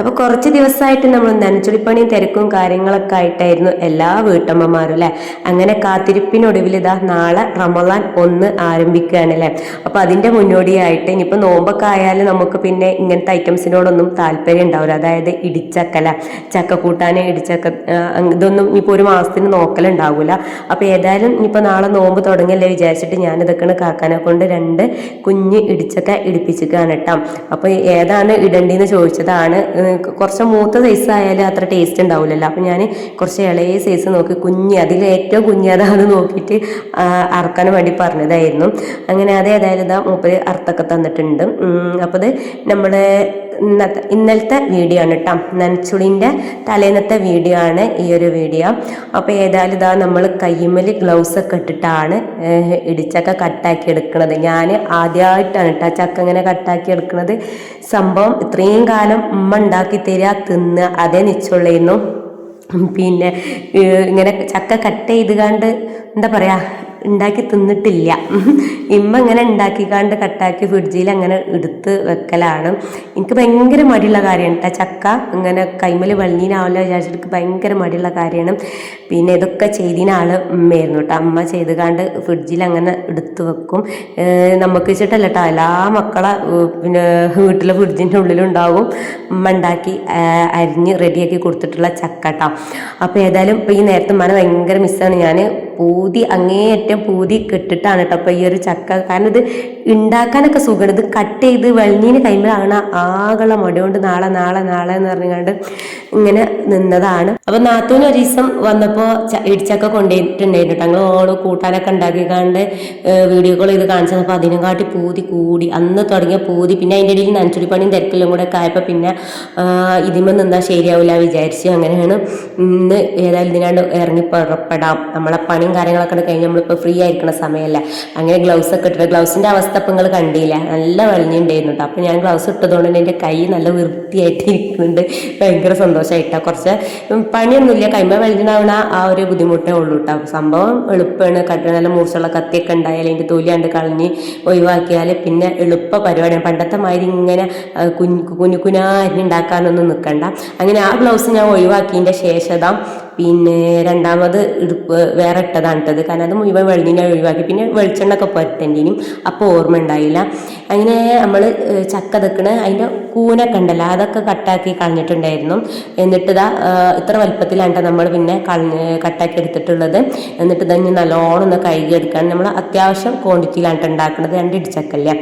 അപ്പോൾ കുറച്ച് ദിവസമായിട്ട് നമ്മൾ നനച്ചുടിപ്പണിയും തിരക്കും കാര്യങ്ങളൊക്കെ ആയിട്ടായിരുന്നു എല്ലാ വീട്ടമ്മമാരും അല്ലേ? അങ്ങനെ കാത്തിരിപ്പിനൊടുവിൽ ഇതാ നാളെ റമദാൻ ഒന്ന് ആരംഭിക്കുകയാണ് അല്ലേ? അപ്പോൾ അതിന്റെ മുന്നോടിയായിട്ട് ഇനിയിപ്പോൾ നോമ്പൊക്കെ ആയാലും നമുക്ക് പിന്നെ ഇങ്ങനത്തെ ഐറ്റംസിനോടൊന്നും താല്പര്യം ഉണ്ടാവില്ല. അതായത് ഇടിച്ചക്കല ചക്ക കൂട്ടാൻ ഇടിച്ചക്ക ഇതൊന്നും ഇനിയിപ്പോൾ ഒരു മാസത്തിന് നോക്കലുണ്ടാവില്ല അപ്പോൾ ഏതായാലും ഇനിയിപ്പോൾ നാളെ നോമ്പ് തുടങ്ങിയല്ലേ വിചാരിച്ചിട്ട് ഞാൻ ഇതൊക്കെയാണ് കാക്കാനെ കൊണ്ട് രണ്ട് കുഞ്ഞ് ഇടിച്ചക്ക ഇടിപ്പിച്ചിക്കാണ് കേട്ടോ. അപ്പോൾ ഏതാണ് ഇടേണ്ടതെന്ന് ചോദിച്ചതാണ് കുറച്ച് മൂത്ത സൈസ് ആയാലും അത്ര ടേസ്റ്റ് ഉണ്ടാവില്ലല്ലോ അപ്പം ഞാൻ കുറച്ച് ഇളയ സൈസ് നോക്കി കുഞ്ഞ് അതിൽ ഏറ്റവും കുഞ്ഞതാന്ന് നോക്കിയിട്ട് അറക്കാൻ വേണ്ടി പറഞ്ഞതായിരുന്നു. അങ്ങനെ അത് ഏതായാലും ഇതാ മൂപ്പര് അർത്ഥമൊക്കെ തന്നിട്ടുണ്ട്. അപ്പോൾ അത് നമ്മുടെ ഇന്നത്തെ ഇന്നലത്തെ വീഡിയോ ആണ് കേട്ടോ നനച്ചുളിന്റെ തലേന്നത്തെ വീഡിയോ ആണ് ഈ ഒരു വീഡിയോ അപ്പോൾ ഏതായാലും ഇതാ നമ്മൾ കയ്യുമ്മൽ ഗ്ലൗസ് ഒക്കെ ഇട്ടിട്ടാണ് ഇടിച്ചൊക്കെ കട്ടാക്കി എടുക്കുന്നത് ഞാൻ ആദ്യമായിട്ടാണ് കേട്ടോ ചക്ക ഇങ്ങനെ കട്ടാക്കി എടുക്കുന്നത് സംഭവം ഇത്രയും കാലം ഉമ്മ ഉണ്ടാക്കി തരിക തിന്ന് അതേ നിച്ചുള്ളായിരുന്നു പിന്നെ ഇങ്ങനെ ചക്ക കട്ട് ചെയ്ത് കണ്ട് എന്താ പറയാ ഉണ്ടാക്കി തിന്നിട്ടില്ല. ഇമ്മ ഇങ്ങനെ ഉണ്ടാക്കിക്കാണ്ട് കട്ടാക്കി ഫ്രിഡ്ജിൽ അങ്ങനെ എടുത്ത് വെക്കലാണ്. എനിക്ക് ഭയങ്കര മടിയുള്ള കാര്യമാണ് കേട്ടോ ചക്ക ഇങ്ങനെ കൈമൽ വെള്ളിനാവില്ല വിചാരിച്ചിട്ട് ഭയങ്കര മടിയുള്ള കാര്യമാണ്. പിന്നെ ഇതൊക്കെ ചെയ്തിന ആൾ ഉമ്മയായിരുന്നു കേട്ടോ അമ്മ ചെയ്ത് കാണ്ട് ഫ്രിഡ്ജിൽ അങ്ങനെ എടുത്ത് വെക്കും. നമുക്ക് വെച്ചിട്ടല്ല കേട്ടോ എല്ലാ മക്കളെ പിന്നെ വീട്ടിലെ ഫ്രിഡ്ജിന്റെ ഉള്ളിലുണ്ടാവും ഉമ്മ ഉണ്ടാക്കി അരിഞ്ഞ് റെഡിയാക്കി കൊടുത്തിട്ടുള്ള ചക്ക കേട്ടോ അപ്പോൾ ഏതായാലും ഇപ്പോൾ ഈ നേരത്തെ മന ഭയങ്കര മിസ്സാണ് ഞാൻ പൂതി അങ്ങേയറ്റം പൂതി കെട്ടിട്ടാണ് കേട്ടോ അപ്പോൾ ഈ ഒരു ചക്ക കാരണം ഇത് ഉണ്ടാക്കാനൊക്കെ സുഖമാണ് ഇത് കട്ട് ചെയ്ത് വെള്ളിന് കഴിയുമ്പോഴാണ് ആകെ മടി കൊണ്ട് നാളെ നാളെ നാളെ എന്ന് പറഞ്ഞുകൊണ്ട് ഇങ്ങനെ നിന്നതാണ്. അപ്പോൾ നാത്തൂന് ഒരു ദിവസം വന്നപ്പോൾ ഇടിച്ചക്ക കൊണ്ടുപോയിട്ടുണ്ടായിരുന്നു കേട്ടോ ഞങ്ങൾ ഓൾ കൂട്ടാനൊക്കെ ഉണ്ടാക്കിക്കാണ്ട് വീഡിയോ കോൾ ചെയ്ത് കാണിച്ചപ്പോൾ അതിനും കാട്ടി പൂതി കൂടി. അന്ന് തുടങ്ങിയ പൂതി. പിന്നെ അതിന്റെ ഇടയിൽ നനച്ചുടി പണിയും തിരക്കിലും കൂടെ ഒക്കെ ആയപ്പോൾ പിന്നെ ഇതിമ നിന്നാൽ ശരിയാവില്ല വിചാരിച്ചു. അങ്ങനെയാണ് ഇന്ന് ഏതായാലും ഇതിനാണ്ട് ഇറങ്ങി പുറപ്പെടാം. നമ്മളെ പണിയും കാര്യങ്ങളൊക്കെ കഴിഞ്ഞ് നമ്മളിപ്പോൾ ഫ്രീ ആയിരിക്കുന്ന സമയമല്ല അങ്ങനെ ഗ്ലൗസ് ഒക്കെ ഇട്ടിട്ട് ഗ്ലൗസിന്റെ അവസ്ഥ ഇപ്പം നിങ്ങൾ കണ്ടില്ല. നല്ല വെളിഞ്ഞുണ്ടായിരുന്നു കേട്ടോ അപ്പോൾ ഞാൻ ഗ്ലൗസ് ഇട്ടതുകൊണ്ട് തന്നെ എന്റെ കൈ നല്ല വൃത്തിയായിട്ട് ഇരിക്കുന്നുണ്ട്. ഭയങ്കര സന്തോഷമായിട്ടാണ് കുറച്ച് പണിയൊന്നുമില്ല. കൈമ വെളിഞ്ഞാവണ ആ ഒരു ബുദ്ധിമുട്ടേ ഉള്ളൂ കേട്ടോ സംഭവം എളുപ്പമാണ് കട്ട് നല്ല മൂർച്ചുള്ള കത്തിയൊക്കെ ഉണ്ടായാൽ അതിന്റെ തൊലിയാണ്ട് കളഞ്ഞ് ഒഴിവാക്കിയാൽ പിന്നെ എളുപ്പ പരിപാടിയാണ്. പണ്ടത്തെ മാതിരി ഇങ്ങനെ കുഞ്ഞു കുഞ്ഞു കുഞ്ഞാരി ഉണ്ടാക്കാനൊന്നും നിൽക്കണ്ട അങ്ങനെ ആ ഗ്ലൗസ് ഞാൻ ഒഴിവാക്കിയതിന്റെ ശേഷതാ പിന്നെ രണ്ടാമത് ഇടുപ്പ് വേറെ ഇട്ടതാണ് ഇട്ടത്. കാരണം അത് മുഴുവൻ വെള്ളിനെ ഒഴിവാക്കി. പിന്നെ വെളിച്ചെണ്ണൊക്കെ പുരട്ടേണ്ടിനും. അപ്പോൾ ഓർമ്മ ഉണ്ടായില്ല. അങ്ങനെ നമ്മൾ ചക്ക തെക്കണ അതിന്റെ കൂനൊക്കെ ഉണ്ടല്ലോ. അതൊക്കെ കട്ടാക്കി കളഞ്ഞിട്ടുണ്ടായിരുന്നു. എന്നിട്ട് ഇതാ ഇത്ര വലുപ്പത്തിലാണ് നമ്മൾ പിന്നെ കളഞ്ഞ് കട്ടാക്കി എടുത്തിട്ടുള്ളത്. എന്നിട്ട് ഇതാ ഇനി നല്ലോണം ഒന്ന് കഴുകി എടുക്കാൻ നമ്മൾ അത്യാവശ്യം ക്വാണ്ടിറ്റിയിലാണ് ഉണ്ടാക്കുന്നത് രണ്ട് ഇടിച്ചക്കല്ലേ.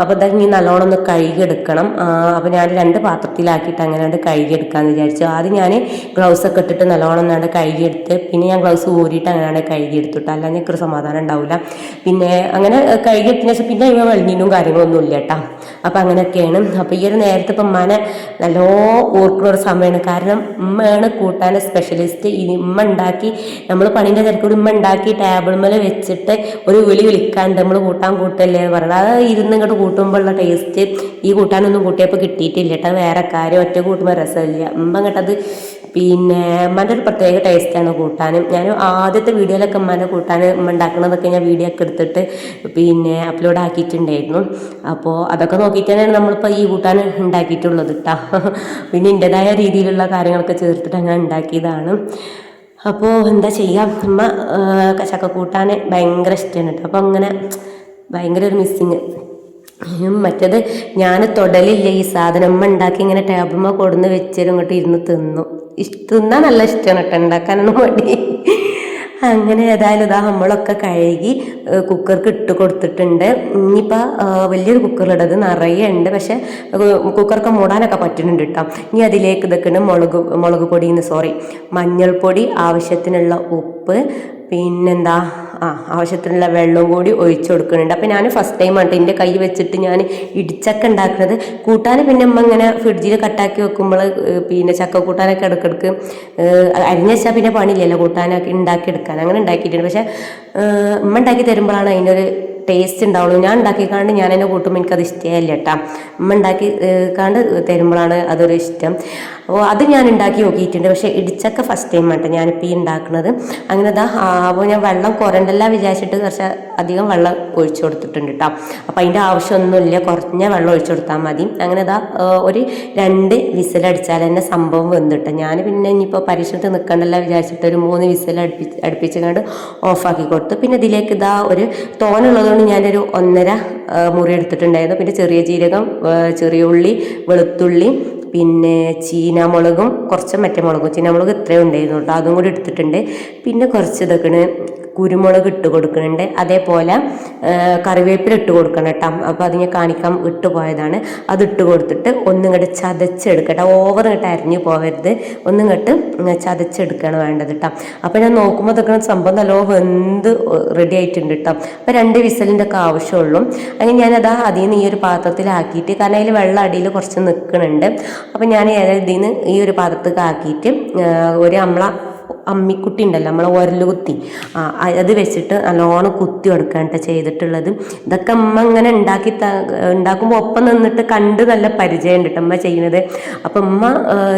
അപ്പോൾ ഇതാ ഇനി നല്ലോണം ഒന്ന് കഴുകി എടുക്കണം. അപ്പോൾ ഞാൻ രണ്ട് പാത്രത്തിലാക്കിയിട്ട് അങ്ങനെ കഴുകി എടുക്കാമെന്ന് വിചാരിച്ചു. ആദ്യം ഞാൻ ഗ്ലൗസ് ഒക്കെ ഇട്ടിട്ട് നല്ലോണം ഒന്നാണ്ട് കഴുകിയെടുത്ത് പിന്നെ ഞാൻ ഗ്ലൗസ് ഊരിയിട്ട് അങ്ങനെ കഴുകിയെടുത്തിട്ട് അല്ല ഒരു സമാധാനം ഉണ്ടാവില്ല പിന്നെ അങ്ങനെ കഴുകിയെടുത്തതിന് ശേഷം പിന്നെ ഇവ വെള്ളിനും കാര്യങ്ങളൊന്നും ഇല്ല കേട്ടോ അപ്പം അങ്ങനെയൊക്കെയാണ്. അപ്പം ഈ ഒരു നേരത്തെ ഇപ്പം മന നല്ലോ ഓർക്കുന്ന ഒരു സമയമാണ്. കാരണം ഉമ്മയാണ് കൂട്ടാൻ സ്പെഷ്യലിസ്റ്റ് ഈ ഉമ്മ ഉണ്ടാക്കി നമ്മൾ പണീന്റെ തിരക്കൂടി ഉമ്മ ഉണ്ടാക്കി ടേബിൾ മേൽ വെച്ചിട്ട് ഒരു വിളി വിളിക്കാണ്ട് നമ്മൾ കൂട്ടാൻ കൂട്ടല്ലേ എന്ന് പറയുന്നത് അത് ഇരുന്ന് ഇങ്ങോട്ട് കൂട്ടുമ്പോഴുള്ള ടേസ്റ്റ് ഈ കൂട്ടാനൊന്നും കൂട്ടിയപ്പോൾ കിട്ടിയിട്ടില്ല കേട്ടോ വേറെ കാര്യം. ഒറ്റ കൂട്ടുമ്പോൾ രസമില്ല. ഉമ്മ അങ്ങോട്ടത് പിന്നെ ഉമ്മന്റെ ഒരു പ്രത്യേക ടേസ്റ്റാണ് കൂട്ടാനും. ഞാൻ ആദ്യത്തെ വീഡിയോയിലൊക്കെ ഉമ്മന്റെ കൂട്ടാൻ ഉമ്മ ഉണ്ടാക്കുന്നതൊക്കെ ഞാൻ വീഡിയോ ഒക്കെ എടുത്തിട്ട് പിന്നെ അപ്ലോഡ് ആക്കിയിട്ടുണ്ടായിരുന്നു. അപ്പോൾ അതൊക്കെ നോക്കിയിട്ട് തന്നെയാണ് നമ്മളിപ്പോൾ ഈ കൂട്ടാൻ ഉണ്ടാക്കിയിട്ടുള്ളത് കേട്ടോ പിന്നെ എന്റെതായ രീതിയിലുള്ള കാര്യങ്ങളൊക്കെ ചേർത്തിട്ട് അങ്ങനെ ഉണ്ടാക്കിയതാണ്. അപ്പോൾ എന്താ ചെയ്യാം? ഉമ്മ ആ, ചക്ക കൂട്ടാൻ ഭയങ്കര ഇഷ്ടമാണ് കേട്ടോ അപ്പോൾ അങ്ങനെ ഭയങ്കര ഒരു മിസ്സിങ് മറ്റത് ഞാൻ തൊടലില്ല ഈ സാധനം. ഉമ്മ ഉണ്ടാക്കി ഇങ്ങനെ ടേബിൾമ കൊടുന്ന് വെച്ചേരും ഇങ്ങോട്ട് ഇരുന്ന് തിന്നു. തിന്നാൻ നല്ല ഇഷ്ടമാണ് കേട്ടോ ഉണ്ടാക്കാനൊന്നും മടി. അങ്ങനെ ഏതായാലും ഇതാ നമ്മളൊക്കെ കഴുകി കുക്കർക്ക് ഇട്ട് കൊടുത്തിട്ടുണ്ട്. ഇനിയിപ്പോൾ വലിയൊരു കുക്കറിലിടത് നിറയെ ഉണ്ട് പക്ഷെ കുക്കറൊക്കെ മൂടാനൊക്കെ പറ്റുന്നുണ്ട് കേട്ടോ ഇനി അതിലേക്ക് ഇതൊക്കെയാണ് മുളക് മുളക് പൊടിന്ന് സോറി മഞ്ഞൾപ്പൊടി ആവശ്യത്തിനുള്ള ഉപ്പ് പിന്നെന്താ? ആ ആവശ്യത്തിനുള്ള വെള്ളവും കൂടി ഒഴിച്ചു കൊടുക്കുന്നുണ്ട്. അപ്പം ഞാൻ ഫസ്റ്റ് ടൈം ആട്ടോ എന്റെ കൈ വെച്ചിട്ട് ഞാൻ ഇടിച്ചക്ക ഉണ്ടാക്കുന്നത് കൂട്ടാൻ പിന്നെ അമ്മ ഇങ്ങനെ ഫ്രിഡ്ജിൽ കട്ടാക്കി വെക്കുമ്പോൾ പിന്നെ ചക്ക കൂട്ടാനൊക്കെ ഇടക്കിടക്ക് അരിഞ്ഞ വെച്ചാൽ പിന്നെ പണിയില്ലല്ലോ കൂട്ടാനൊക്കെ ഉണ്ടാക്കിയെടുക്കാൻ അങ്ങനെ ഉണ്ടാക്കിയിട്ടുണ്ട് പക്ഷേ ഉമ്മ ഉണ്ടാക്കി തരുമ്പോഴാണ് അതിനൊരു ടേസ്റ്റ് ഉണ്ടാവുള്ളൂ. ഞാൻ ഉണ്ടാക്കിക്കാണ്ട് ഞാൻ എന്നെ കൂട്ടുമ്പോൾ എനിക്കത് ഇഷ്ടമല്ല കേട്ടോ അമ്മ ഉണ്ടാക്കി കാണ്ട് തരുമ്പോഴാണ് അതൊരു ഇഷ്ടം. അപ്പോൾ അത് ഞാൻ ഉണ്ടാക്കി നോക്കിയിട്ടുണ്ട്. പക്ഷേ ഇടിച്ചക്ക ഫസ്റ്റ് ടൈം ആട്ടോ ഞാനിപ്പോൾ ഈ ഉണ്ടാക്കുന്നത് അങ്ങനെ ഇതാ അപ്പോൾ ഞാൻ വെള്ളം കുറണ്ടല്ല വിചാരിച്ചിട്ട് കുറച്ച് അധികം വെള്ളം ഒഴിച്ചു കൊടുത്തിട്ടുണ്ട് കേട്ടോ അപ്പം അതിന്റെ ആവശ്യമൊന്നുമില്ല. കുറഞ്ഞ വെള്ളം ഒഴിച്ചു കൊടുത്താൽ മതി. അങ്ങനെ ഇതാ ഒരു രണ്ട് വിസിലടിച്ചാൽ തന്നെ സംഭവം വെന്തിട്ട് ഞാൻ പിന്നെ ഇനിയിപ്പോൾ പരീക്ഷണത്തിൽ നിൽക്കണ്ടല്ല വിചാരിച്ചിട്ട് ഒരു മൂന്ന് വിസിൽ അടുപ്പിച്ച് അടുപ്പിച്ചുകൊണ്ട് ഓഫാക്കി കൊടുത്തു. പിന്നെ ഇതിലേക്ക് ഇതാ ഒരു തോനുള്ളതുകൊണ്ട് ഞാനൊരു ഒന്നര മുറി എടുത്തിട്ടുണ്ടായിരുന്നു. പിന്നെ ചെറിയ ജീരകം ചെറിയ ഉള്ളി വെളുത്തുള്ളി പിന്നെ ചീനാമുളകും കുറച്ച് മറ്റേ മുളകും. ചീനാമുളക് ഇത്രയും ഉണ്ടായിരുന്നു കേട്ടോ അതും കൂടി എടുത്തിട്ടുണ്ട്. പിന്നെ കുറച്ച് ഇതൊക്കെ കുരുമുളക് ഇട്ട് കൊടുക്കുന്നുണ്ട്. അതേപോലെ കറിവേപ്പില ഇട്ട് കൊടുക്കണം കേട്ടോ. അപ്പോൾ അത് ഞാൻ കാണിക്കാൻ ഇട്ട് പോയതാണ്. അത് ഇട്ട് കൊടുത്തിട്ട് ഒന്നിങ്ങോട്ട് ചതച്ചെടുക്കട്ടെ. ഓവർ ഇങ്ങോട്ട് അരിഞ്ഞു പോകരുത് ഒന്നിങ്ങോട്ട് ചതച്ചെടുക്കുകയാണ് വേണ്ടത് കേട്ടോ. അപ്പോൾ ഞാൻ നോക്കുമ്പോൾ ഇതൊക്കെ സംഭവം നല്ലോ വെന്ത് റെഡി ആയിട്ടുണ്ട് കേട്ടോ. അപ്പോൾ രണ്ട് വിസലിന്റെ ഒക്കെ ആവശ്യമുള്ളൂ. അങ്ങനെ ഞാനത് അതിൽ നിന്ന് ഈ ഒരു പാത്രത്തിലാക്കിയിട്ട് കാരണം അതിൽ വെള്ളം അടിയിൽ കുറച്ച് നിൽക്കുന്നുണ്ട് അപ്പോൾ ഞാൻ ഏതായാലും ഇതിൽ നിന്ന് ഈ ഒരു പാത്രത്തേക്ക് ആക്കിയിട്ട് ഒരു നമ്മള അമ്മിക്കുട്ടി ഉണ്ടല്ലോ നമ്മളെ ഉരൽ കുത്തി അത് വെച്ചിട്ട് നല്ലോണം കുത്തി കൊടുക്കാനിട്ട് ചെയ്തിട്ടുള്ളത്. ഇതൊക്കെ അമ്മ ഇങ്ങനെ ഉണ്ടാക്കി ഉണ്ടാക്കുമ്പോൾ ഒപ്പം നിന്നിട്ട് കണ്ട് നല്ല പരിചയം ഉണ്ട് അമ്മ ചെയ്യുന്നത്. അപ്പം അമ്മ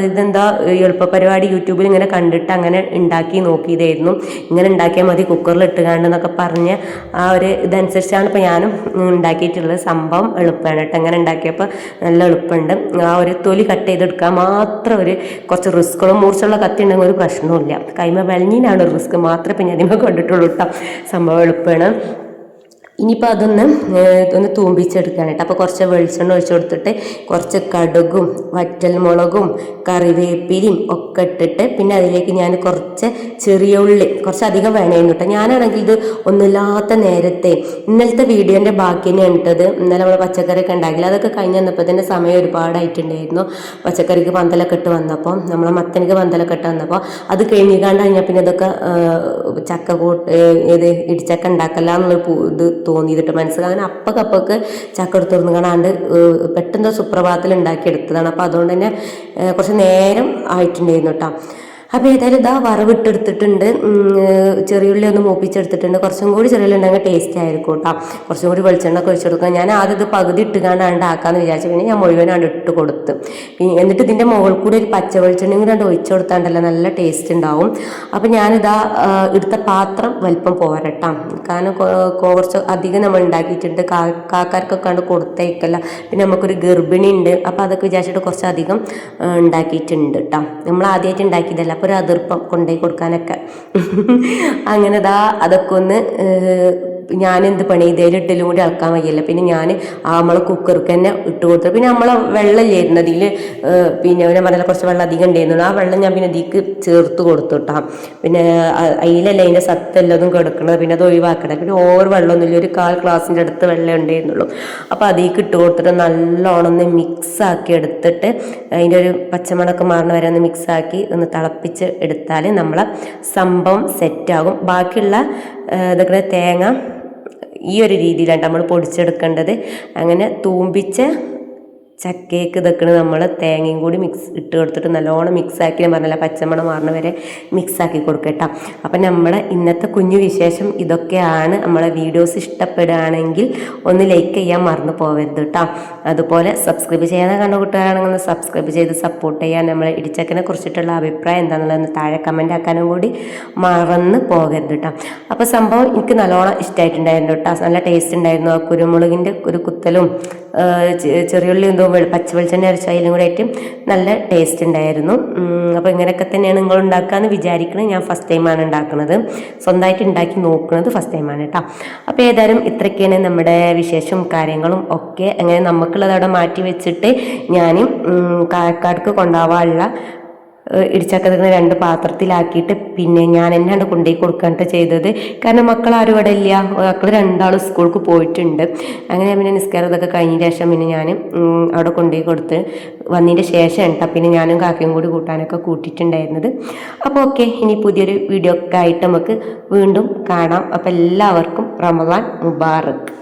ഇതെന്താ എളുപ്പ പരിപാടി യൂട്യൂബിൽ ഇങ്ങനെ കണ്ടിട്ട് അങ്ങനെ ഉണ്ടാക്കി നോക്കിയതായിരുന്നു. ഇങ്ങനെ ഉണ്ടാക്കിയാൽ മതി കുക്കറിൽ ഇട്ടുകാണ്ട് എന്നൊക്കെ പറഞ്ഞ് ആ ഒരു ഇതനുസരിച്ചാണ് ഇപ്പോൾ ഞാനും ഉണ്ടാക്കിയിട്ടുള്ളത്. സംഭവം എളുപ്പമാണ് കേട്ടോ. അങ്ങനെ ഉണ്ടാക്കിയപ്പോൾ നല്ല എളുപ്പമുണ്ട്. ആ ഒരു തൊലി കട്ട് ചെയ്തെടുക്കാൻ മാത്രം ഒരു കുറച്ച് റിസ്ക്കുകളും മൂർച്ചുള്ള കത്തി ഉണ്ടെങ്കിൽ ഒരു പ്രശ്നവുമില്ല. കൈമ വെളിഞ്ഞിനാണ് റിസ്ക്. മാത്രമേ പിന്നെ ഇതിമ കണ്ടിട്ടുള്ളൂ കേട്ടോ സംഭവം എളുപ്പമാണ് ഇനിയിപ്പോൾ അതൊന്ന് ഒന്ന് തൂമ്പിച്ചെടുക്കുകയാണ് കേട്ടോ അപ്പോൾ കുറച്ച് വെളിച്ചെണ്ണ ഒഴിച്ചു കൊടുത്തിട്ട് കുറച്ച് കടുകും വറ്റൽമുളകും കറിവേപ്പിലയും ഒക്കെ ഇട്ടിട്ട് പിന്നെ അതിലേക്ക് ഞാൻ കുറച്ച് ചെറിയ ഉള്ളി കുറച്ച് അധികം കേട്ടോ ഞാനാണെങ്കിൽ ഇത് ഒന്നുമില്ലാത്ത നേരത്തെ ഇന്നലത്തെ വീഡിയോന്റെ ബാക്കി തന്നെ ഇട്ടത് ഇന്നലെ നമ്മൾ പച്ചക്കറിയൊക്കെ ഉണ്ടാക്കില്ല. അതൊക്കെ കഴിഞ്ഞ് വന്നപ്പോൾ തന്നെ സമയം ഒരുപാടായിട്ടുണ്ടായിരുന്നു. പച്ചക്കറിക്ക് പന്തലൊക്കെ ഇട്ട് വന്നപ്പോൾ നമ്മളെ മത്തനിക്ക് പന്തലൊക്കെ ഇട്ട് വന്നപ്പോൾ അത് കഴിഞ്ഞിക്കാണ്ട് കഴിഞ്ഞാൽ പിന്നെ ഇതൊക്കെ ചക്ക കൂട്ട് ഇത് ഇടിച്ചക്ക ഉണ്ടാക്കല്ല എന്നുള്ളൊരു ഇത് തോന്നിയിട്ട് മനസ്സിലാകാൻ അപ്പക്കപ്പൊക്കെ ചക്ക എടുത്ത് തുറന്നു കാണാണ്ട് പെട്ടെന്ന് സുപ്രഭാതത്തിൽ ഉണ്ടാക്കിയെടുത്തതാണ്. അപ്പോൾ അതുകൊണ്ട് തന്നെ കുറച്ച് നേരം ആയിട്ടുണ്ടായിരുന്നു കേട്ടോ. അപ്പോൾ ഏതായാലും ഇതാ വറവിട്ടെടുത്തിട്ടുണ്ട്. ചെറിയുള്ളി ഒന്ന് മൂപ്പിച്ചെടുത്തിട്ടുണ്ട്. കുറച്ചും കൂടി ചെറിയുള്ളി ഉണ്ടെങ്കിൽ ടേസ്റ്റ് ആയിരിക്കും കേട്ടോ കുറച്ചും കൂടി വെളിച്ചെണ്ണ ഒക്കെ ഒഴിച്ച് കൊടുക്കാം ഞാൻ ആദ്യം ഇത് പകുതി ഇട്ടുകാണ്ടാണ്ട് ആക്കാന്ന് വിചാരിച്ചു. പിന്നെ ഞാൻ മുഴുവനാണ്ട് ഇട്ട് കൊടുത്ത്. പിന്നെ എന്നിട്ട് ഇതിന്റെ മുകളിൽ കൂടി ഒരു പച്ച വെളിച്ചെണ്ണയും കൂടി ഒഴിച്ചു കൊടുത്താണ്ടല്ലോ നല്ല ടേസ്റ്റ് ഉണ്ടാവും അപ്പോൾ ഞാനിതാ എടുത്ത പാത്രം വലിപ്പം പോരട്ടാം. കാരണം കുറച്ച് അധികം നമ്മൾ ഉണ്ടാക്കിയിട്ടുണ്ട് കാക്കാർക്കൊക്കെ കണ്ട് കൊടുത്തേക്കല്ല പിന്നെ നമുക്കൊരു ഗർഭിണി ഉണ്ട് അപ്പോൾ അതൊക്കെ വിചാരിച്ചിട്ട് കുറച്ചധികം ഉണ്ടാക്കിയിട്ടുണ്ട് കേട്ടോ നമ്മൾ ആദ്യമായിട്ട് ഉണ്ടാക്കിയതല്ല അപ്പോൾ ഒരു അതിർപ്പം കൊണ്ടുപോയി കൊടുക്കാനൊക്കെ. അങ്ങനെ ദാ അതൊക്കെ ഒന്ന് ഞാൻ എന്ത് പണി ഇതേലിട്ടലും കൂടി ഇളക്കാൻ വയ്യല്ല. പിന്നെ ഞാൻ ആ നമ്മളെ കുക്കർക്ക് തന്നെ ഇട്ട് കൊടുത്തു. പിന്നെ നമ്മളെ വെള്ളമില്ലായിരുന്നു. അതിൽ പിന്നെ ഞാൻ പറഞ്ഞാൽ കുറച്ച് വെള്ളം അധികം ഉണ്ടായിരുന്നു ആ വെള്ളം ഞാൻ പിന്നെ ഇതിക്ക് ചേർത്ത് കൊടുത്തു കേട്ടോ പിന്നെ അതിലല്ല അതിന്റെ സത്തെല്ലതും കിടക്കണത്. പിന്നെ അത് ഒഴിവാക്കണം പിന്നെ ഓവർ വെള്ളമൊന്നുമില്ല. ഒരു കാൽ ഗ്ലാസിന്റെ അടുത്ത് വെള്ളം ഉണ്ടായിരുന്നുള്ളൂ. അപ്പോൾ അതിലേക്ക് ഇട്ട് കൊടുത്തിട്ട് നല്ലോണം മിക്സ് ആക്കി എടുത്തിട്ട് അതിന്റെ ഒരു പച്ചമണക്ക് മാറുന്ന വരെ ഒന്ന് മിക്സ് ആക്കി ഒന്ന് തിളപ്പിച്ച് എടുത്താൽ നമ്മളെ സംഭവം സെറ്റാകും ബാക്കിയുള്ള ഇതൊക്കെ തേങ്ങ ഈ ഒരു രീതിയിലാണ് നമ്മൾ പൊടിച്ചെടുക്കേണ്ടത്. അങ്ങനെ തൂമ്പിച്ച ചക്കയ്ക്ക് ഇതൊക്കെ നമ്മൾ തേങ്ങയും കൂടി മിക്സ് ഇട്ട് കൊടുത്തിട്ട് നല്ലോണം മിക്സാക്കി ഞാൻ പറഞ്ഞല്ല പച്ചമണം മാറുന്ന വരെ മിക്സാക്കി കൊടുക്കട്ടോ അപ്പം നമ്മുടെ ഇന്നത്തെ കുഞ്ഞു വിശേഷം ഇതൊക്കെയാണ് നമ്മളെ വീഡിയോസ് ഇഷ്ടപ്പെടുകയാണെങ്കിൽ ഒന്ന് ലൈക്ക് ചെയ്യാൻ മറന്നു പോകരുത് കേട്ടോ അതുപോലെ സബ്സ്ക്രൈബ് ചെയ്യാതെ കണ്ട കൂട്ടുകാരാണെങ്കിൽ ഒന്ന് സബ്സ്ക്രൈബ് ചെയ്ത് സപ്പോർട്ട് ചെയ്യാൻ നമ്മളെ ഇടിച്ചക്കനെ കുറിച്ചിട്ടുള്ള അഭിപ്രായം എന്താണെന്നുള്ളത് താഴെ കമന്റ് ആക്കാനും കൂടി മറന്ന് പോകരുത് കേട്ടോ അപ്പോൾ സംഭവം എനിക്ക് നല്ലോണം ഇഷ്ടമായിട്ടുണ്ടായിരുന്നു കേട്ടോ നല്ല ടേസ്റ്റ് ഉണ്ടായിരുന്നു. ആ കുരുമുളകിന്റെ ഒരു കുത്തലും ചെറിയുള്ളി എന്തോ വെള്- പച്ച വെളിച്ചെണ്ണ അരച്ച അതിലും കൂടെ ആയിട്ട് നല്ല ടേസ്റ്റ് ഉണ്ടായിരുന്നു. അപ്പോൾ ഇങ്ങനെയൊക്കെ തന്നെയാണ് നിങ്ങൾ ഉണ്ടാക്കാന്ന് വിചാരിക്കുന്നത് ഞാൻ ഫസ്റ്റ് ടൈമാണ് ഉണ്ടാക്കുന്നത് സ്വന്തമായിട്ട് ഉണ്ടാക്കി നോക്കുന്നത് ഫസ്റ്റ് ടൈമാണ് കേട്ടോ അപ്പോൾ ഏതായാലും ഇത്രയൊക്കെയാണ് നമ്മുടെ വിശേഷവും കാര്യങ്ങളും ഒക്കെ. അങ്ങനെ നമുക്കുള്ളത് അവിടെ മാറ്റി വെച്ചിട്ട് ഞാൻ കാക്കാർക്ക് കൊണ്ടുപോകാനുള്ള ഇടിച്ചക്കത്തിന് രണ്ട് പാത്രത്തിലാക്കിയിട്ട് പിന്നെ ഞാൻ എന്നാണ് കൊണ്ടുപോയി കൊടുക്കാനായിട്ട് ചെയ്തത്. കാരണം മക്കൾ ആരും ഇവിടെ ഇല്ല. മക്കൾ രണ്ടാളും സ്കൂൾക്ക് പോയിട്ടുണ്ട്. അങ്ങനെ പിന്നെ നിസ്കാരം ഇതൊക്കെ കഴിഞ്ഞ ശേഷം പിന്നെ ഞാൻ അവിടെ കൊണ്ടുപോയി കൊടുത്ത് വന്നതിന്റെ ശേഷം കേട്ടോ പിന്നെ ഞാനും കാക്കയും കൂടി കൂട്ടാനൊക്കെ കൂട്ടിയിട്ടുണ്ടായിരുന്നത്. അപ്പോൾ ഓക്കെ ഇനി പുതിയൊരു വീഡിയോ ഒക്കെ ആയിട്ട് നമുക്ക് വീണ്ടും കാണാം. അപ്പോൾ എല്ലാവർക്കും റമദാൻ മുബാറക്ക്